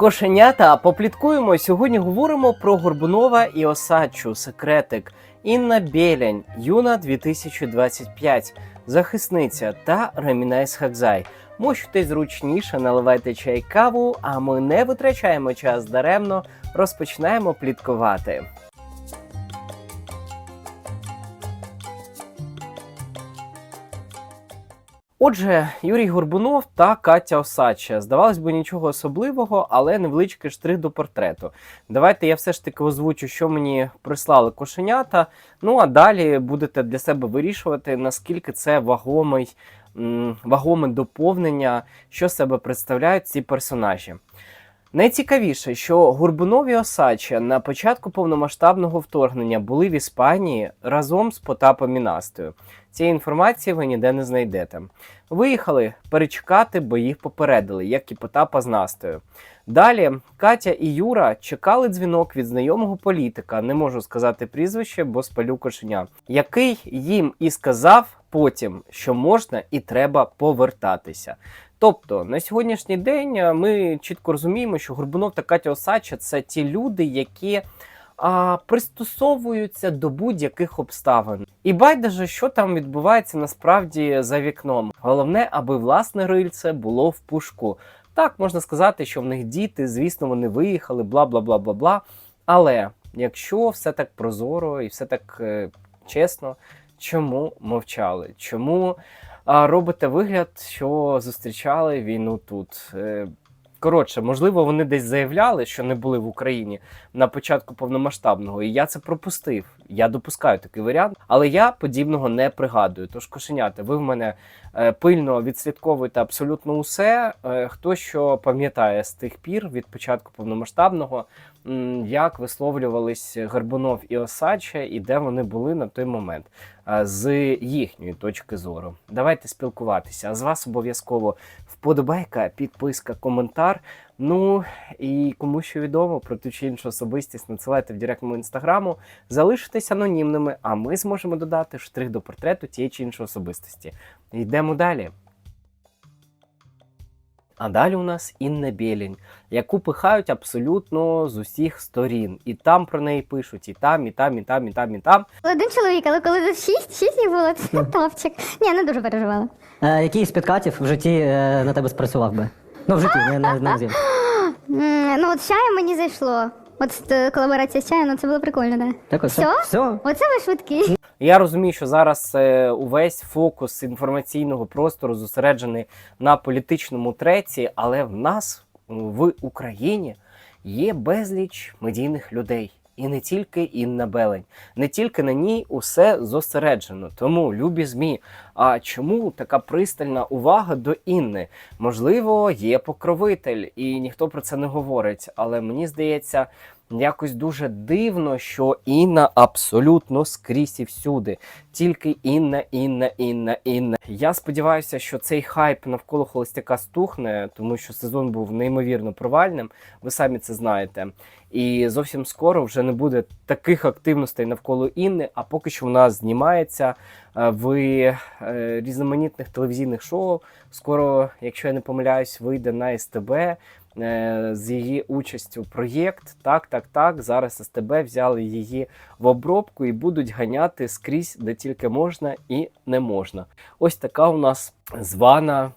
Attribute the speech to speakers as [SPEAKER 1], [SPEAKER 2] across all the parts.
[SPEAKER 1] Кошенята, попліткуємо. Сьогодні говоримо про Горбунова і Осадчу, секретик, Інна Білянь, Юна 2025, захисниця та Ремінайс Хакзай. Можете зручніше наливайте чай каву, а ми не витрачаємо час даремно, розпочинаємо пліткувати. Отже, Юрій Горбунов та Катя Осача. Здавалось би, нічого особливого, але невеличкий штрих до портрету. Давайте я все ж таки озвучу, що мені прислали кошенята. Ну а далі будете для себе вирішувати, наскільки це вагомий, вагоме доповнення, що себе представляють ці персонажі. Найцікавіше, що Горбунов і Осадча на початку повномасштабного вторгнення були в Іспанії разом з Потапом і Настою. Цієї інформації ви ніде не знайдете. Виїхали перечекати, бо їх попередили, як і Потапа з Настою. Далі Катя і Юра чекали дзвінок від знайомого політика, не можу сказати прізвище, бо спалю кошеня, який їм і сказав потім, що можна і треба повертатися. Тобто на сьогоднішній день е, ми чітко розуміємо, що Горбунов та Катя Осадча це ті люди, які а, пристосовуються до будь-яких обставин. І байдуже, що там відбувається насправді за вікном. Головне, аби власне рильце було в пушку. Так можна сказати, що в них діти, звісно, вони виїхали, бла бла бла бла бла. Але якщо все так прозоро і все так е, чесно, чому мовчали? Чому робите вигляд, що зустрічали війну тут? Е, Коротше, можливо, вони десь заявляли, що не були в Україні на початку повномасштабного, і я це пропустив. Я допускаю такий варіант, але я подібного не пригадую. Тож, кошенята, ви в мене е, пильно відслідковуєте абсолютно усе. Е, хто що пам'ятає з тих пір від початку повномасштабного, як висловлювались Горбунов і Осадча, і де вони були на той момент з їхньої точки зору. Давайте спілкуватися. А з вас обов'язково вподобайка, підписка, коментар. Ну і кому що відомо про ту чи іншу особистість, надсилайте в директ інстаграму, залишитесь анонімними, а ми зможемо додати штрих до портрету тієї чи іншої особистості. Йдемо далі. А далі у нас Інна Білінь, яку пихають абсолютно з усіх сторін. І там про неї пишуть, і там, і там, і там, і там, і там.
[SPEAKER 2] Один чоловік, але коли за шість, шість було, це топчик. Ні, не дуже переживала.
[SPEAKER 3] Е, який з підкатів в житті е, на тебе спрацював би? Ну, в житті, не, не, не зім.
[SPEAKER 2] М, Ну, от чаю мені зайшло. От е, колаборація з чаєм, ну це було прикольно, да.
[SPEAKER 3] Так, ось,
[SPEAKER 2] Всьо?
[SPEAKER 3] все.
[SPEAKER 2] Оце ви швидкі.
[SPEAKER 1] Я розумію, що зараз е, увесь фокус інформаційного простору зосереджений на політичному треці, але в нас в Україні є безліч медійних людей. І не тільки Інна Белень, не тільки на ній усе зосереджено. Тому, любі ЗМІ, а чому така пристальна увага до Інни? Можливо, є покровитель, і ніхто про це не говорить. Але мені здається, якось дуже дивно, що Інна абсолютно скрізь і всюди. Тільки Інна, Інна, Інна, Інна. Я сподіваюся, що цей хайп навколо холостяка стухне, тому що сезон був неймовірно провальним. Ви самі це знаєте. І зовсім скоро вже не буде таких активностей навколо Інни. А поки що вона знімається е, в е, різноманітних телевізійних шоу. Скоро, якщо я не помиляюсь, вийде на СТБ з її участю проєкт. Так, так, так. Зараз СТБ взяли її в обробку і будуть ганяти скрізь, де тільки можна і не можна. Ось така у нас звана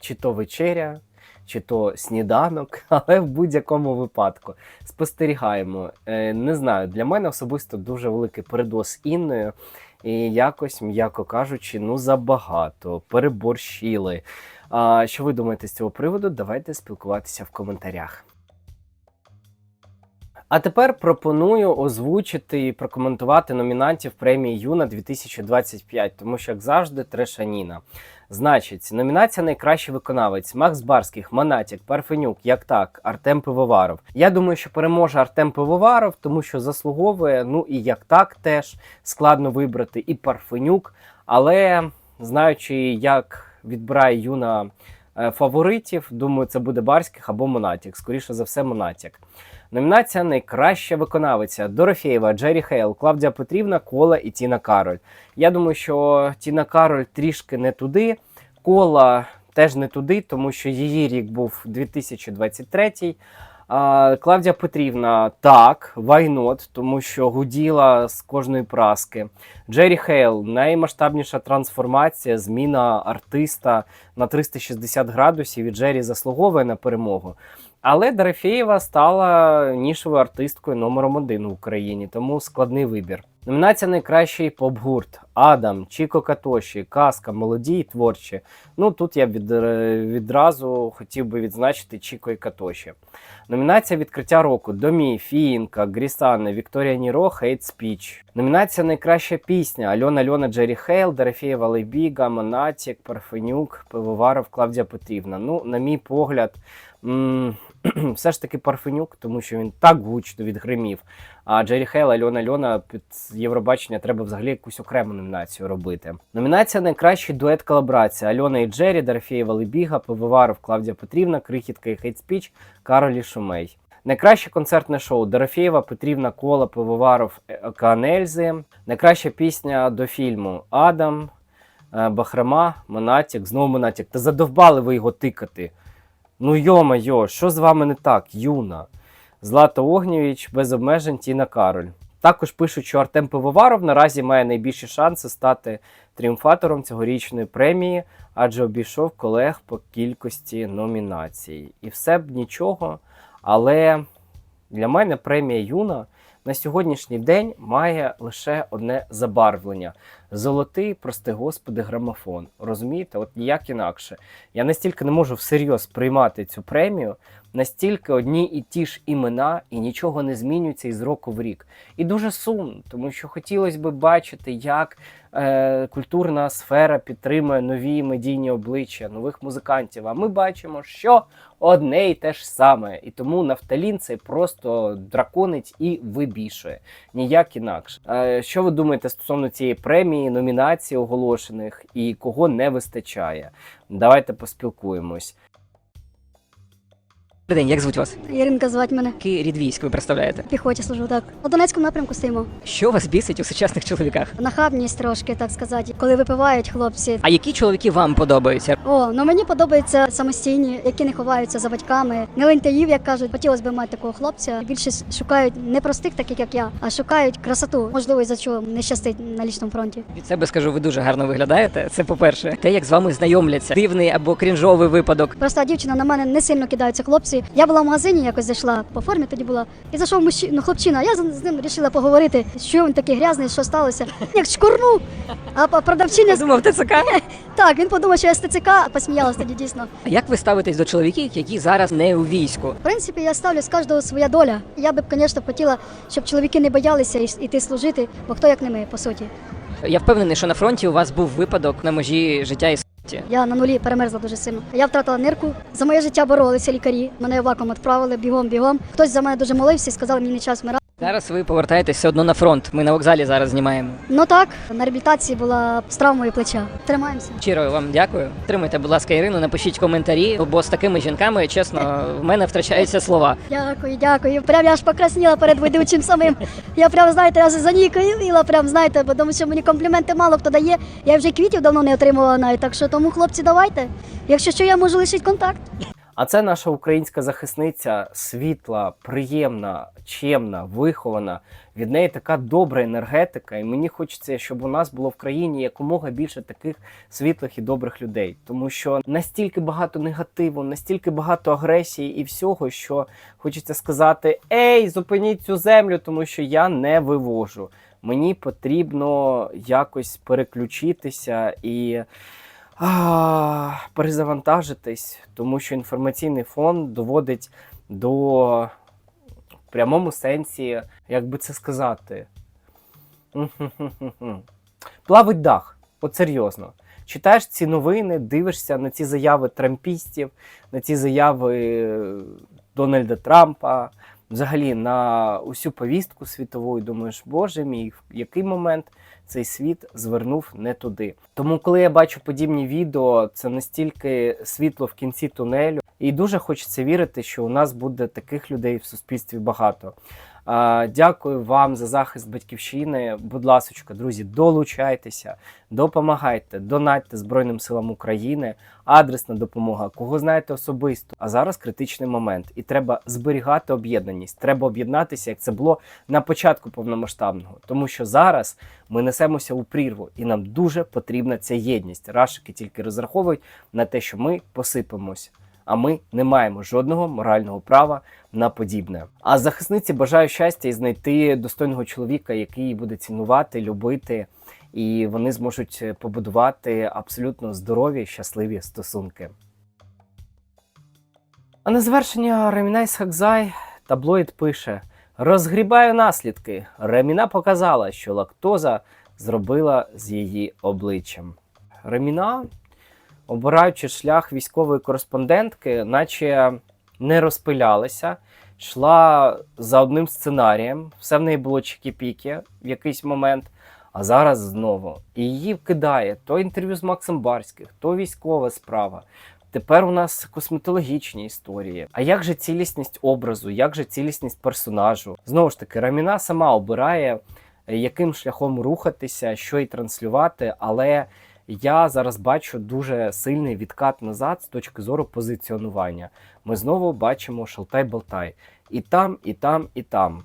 [SPEAKER 1] чи то вечеря, чи то сніданок, але в будь-якому випадку спостерігаємо. Е, не знаю, для мене особисто дуже великий передос Інною. І якось, м'яко кажучи, ну забагато, переборщили. А що ви думаєте з цього приводу? Давайте спілкуватися в коментарях. А тепер пропоную озвучити і прокоментувати номінантів премії Юна 2025, тому що, як завжди, трешаніна. Значить, номінація найкращий виконавець Макс Барських, Монатік, Парфенюк, як так, Артем Пивоваров. Я думаю, що переможе Артем Пивоваров, тому що заслуговує. Ну і як так теж складно вибрати і Парфенюк. Але знаючи, як відбирає юна е, фаворитів, думаю, це буде Барських або Монатік. Скоріше за все, Монатік. Номінація Найкраща виконавиця Дорофєєва, Джері Хейл, Клавдія Петрівна, Кола і Тіна Кароль. Я думаю, що Тіна Кароль трішки не туди. Кола теж не туди, тому що її рік був 2023. А, Клавдія Петрівна, так, not, тому що гуділа з кожної праски. Джері Хейл, наймасштабніша трансформація, зміна артиста на 360 градусів, і Джері заслуговує на перемогу. Але Дорофєєва стала нішовою артисткою номером один в Україні, тому складний вибір. Номінація найкращий поп-гурт Адам, Чіко Катоші, Казка, молоді і творчі. Ну тут я від, відразу хотів би відзначити Чіко і Катоші. Номінація відкриття року Домі, Фіїнка, Грісана, Вікторія Ніро, Хейт Спіч. Номінація найкраща пісня Альона Альона Джері Хейл, Дорофєєва Лейбіга, Монатік, Парфенюк, Пивоваров, Клавдія Петрівна. Ну, на мій погляд, все ж таки Парфенюк, тому що він так гучно відгримів. А Джері Хейл, Альона Альона під Євробачення треба взагалі якусь окрему номінацію робити. Номінація найкращий дует колаборація Альона і Джері, Дорофєєва Лебіга, Пивоваров, Клавдія Петрівна, Крихітка і Хейт Спіч, Каролі Шумей. Найкраще концертне шоу Дорофєєва, Петрівна, Кола, Пивоваров, Океан Ельзи. Найкраща пісня до фільму Адам, е, Бахрама, Монатік, знову Монатік. Та задовбали ви його тикати. Ну йо-майо, що з вами не так, юна? Злата Огнєвіч, без обмежень Тіна Кароль. Також пишуть, що Артем Пивоваров наразі має найбільші шанси стати тріумфатором цьогорічної премії, адже обійшов колег по кількості номінацій. І все б нічого. Але для мене премія Юна на сьогоднішній день має лише одне забарвлення: золотий, прости господи, грамофон. Розумієте, от ніяк інакше. Я настільки не можу всерйоз приймати цю премію, настільки одні і ті ж імена, і нічого не змінюється із року в рік. І дуже сумно, тому що хотілося б бачити, як е, культурна сфера підтримує нові медійні обличчя, нових музикантів. А ми бачимо, що одне і те ж саме. І тому нафталін це просто драконить і вибішує. Ніяк інакше. Е, що ви думаєте стосовно цієї премії, номінацій оголошених і кого не вистачає? Давайте поспілкуємось.
[SPEAKER 4] Добрий день, як звуть вас?
[SPEAKER 5] Іринка звати мене.
[SPEAKER 4] Який рід військ ви представляєте?
[SPEAKER 5] Піхоті служу, так. На Донецькому напрямку стоїмо.
[SPEAKER 4] Що вас бісить у сучасних чоловіках?
[SPEAKER 5] Нахабність трошки, так сказати, коли випивають хлопці.
[SPEAKER 4] А які чоловіки вам подобаються?
[SPEAKER 5] О, ну мені подобаються самостійні, які не ховаються за батьками. Не лентяїв, як кажуть, хотілося б мати такого хлопця. Більше шукають не простих, таких як я, а шукають красоту. Можливо, за чого не щастить на лічному фронті.
[SPEAKER 4] Від себе скажу, ви дуже гарно виглядаєте. Це по-перше, те, як з вами знайомляться, дивний або крінжовий випадок.
[SPEAKER 5] Проста дівчина на мене не сильно кидаються хлопці. Я була в магазині, якось зайшла по формі тоді була. І зайшов мужчина, ну, хлопчина. Я з з ним вирішила поговорити, що він такий грязний, що сталося. Як шкурнув. А п- продавчиня
[SPEAKER 4] думав, ТЦК.
[SPEAKER 5] так, він подумав, що я з ТЦК, посміялась тоді дійсно.
[SPEAKER 4] А як ви ставитесь до чоловіків, які зараз не у війську?
[SPEAKER 5] В принципі, я ставлю з кожного своя доля. Я би, звісно, хотіла, щоб чоловіки не боялися йти служити, бо хто як не ми, по суті.
[SPEAKER 4] Я впевнений, що на фронті у вас був випадок на межі життя і смерті.
[SPEAKER 5] Я на нулі перемерзла дуже сильно. Я втратила нирку. За моє життя боролися лікарі. Мене вакуум відправили бігом, бігом. Хтось за мене дуже молився і сказав, мені не час вмирати.
[SPEAKER 4] Зараз ви повертаєтесь все одно на фронт. Ми на вокзалі зараз знімаємо.
[SPEAKER 5] Ну так, на реабілітації була з травмою плеча. Тримаємося.
[SPEAKER 4] Щиро вам дякую. Тримайте, будь ласка, Ірину, напишіть коментарі, бо з такими жінками, чесно, в мене втрачаються слова.
[SPEAKER 5] Дякую, дякую. Прям я аж покрасніла перед ведучим самим. Я прям, знаєте, я занікала, прям знаєте, бо тому що мені компліменти мало хто дає. Я вже квітів давно не отримувала навіть. Так що тому, хлопці, давайте. Якщо що, я можу лишити контакт.
[SPEAKER 1] А це наша українська захисниця, світла, приємна, чемна, вихована. Від неї така добра енергетика, і мені хочеться, щоб у нас було в країні якомога більше таких світлих і добрих людей, тому що настільки багато негативу, настільки багато агресії і всього, що хочеться сказати: Ей, зупиніть цю землю, тому що я не вивожу. Мені потрібно якось переключитися і а, перезавантажитись, тому що інформаційний фон доводить до в прямому сенсі, як би це сказати, плавить дах. От серйозно. Читаєш ці новини, дивишся на ці заяви трампістів, на ці заяви Дональда Трампа, взагалі на усю повістку світову, і думаєш, боже мій, в який момент цей світ звернув не туди. Тому, коли я бачу подібні відео, це настільки світло в кінці тунелю. І дуже хочеться вірити, що у нас буде таких людей в суспільстві багато. Дякую вам за захист батьківщини. Будь ласка, друзі, долучайтеся, допомагайте, донатьте Збройним силам України, адресна допомога, кого знаєте особисто. А зараз критичний момент, і треба зберігати об'єднаність. Треба об'єднатися, як це було на початку повномасштабного, тому що зараз ми несемося у прірву, і нам дуже потрібна ця єдність. Рашики тільки розраховують на те, що ми посипемось. А ми не маємо жодного морального права на подібне. А захисниці бажаю щастя і знайти достойного чоловіка, який буде цінувати, любити, і вони зможуть побудувати абсолютно здорові, щасливі стосунки. А на завершення Ремінайс Хакзай таблоїд пише: Розгрібаю наслідки. Реміна показала, що лактоза зробила з її обличчям. Реміна, обираючи шлях військової кореспондентки, наче не розпилялася, йшла за одним сценарієм. Все в неї було чікі-піки в якийсь момент. А зараз знову. І її вкидає то інтерв'ю з Максом Барських, то військова справа. Тепер у нас косметологічні історії. А як же цілісність образу, як же цілісність персонажу? Знову ж таки, Раміна сама обирає, яким шляхом рухатися, що і транслювати, але я зараз бачу дуже сильний відкат назад з точки зору позиціонування. Ми знову бачимо шалтай-болтай. І там, і там, і там.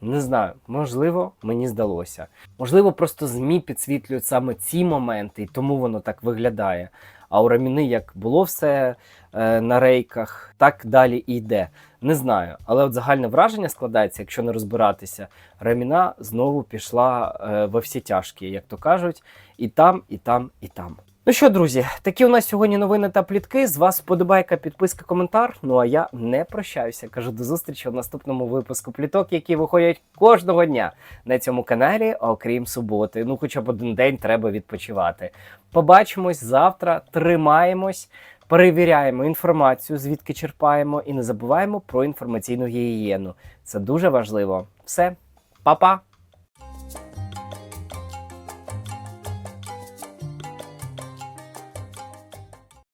[SPEAKER 1] Не знаю, можливо, мені здалося. Можливо, просто ЗМІ підсвітлюють саме ці моменти, і тому воно так виглядає. А у Раміни як було все е, на рейках, так далі і йде. Не знаю. Але от загальне враження складається, якщо не розбиратися, Раміна знову пішла е, во всі тяжкі, як то кажуть, і там, і там, і там. Ну що, друзі, такі у нас сьогодні новини та плітки. З вас вподобайка, підписка, коментар. Ну а я не прощаюся. Кажу до зустрічі в наступному випуску пліток, які виходять кожного дня на цьому каналі, окрім суботи. Ну, хоча б один день треба відпочивати. Побачимось завтра, тримаємось, перевіряємо інформацію, звідки черпаємо, і не забуваємо про інформаційну гігієну. Це дуже важливо. Все, па-па!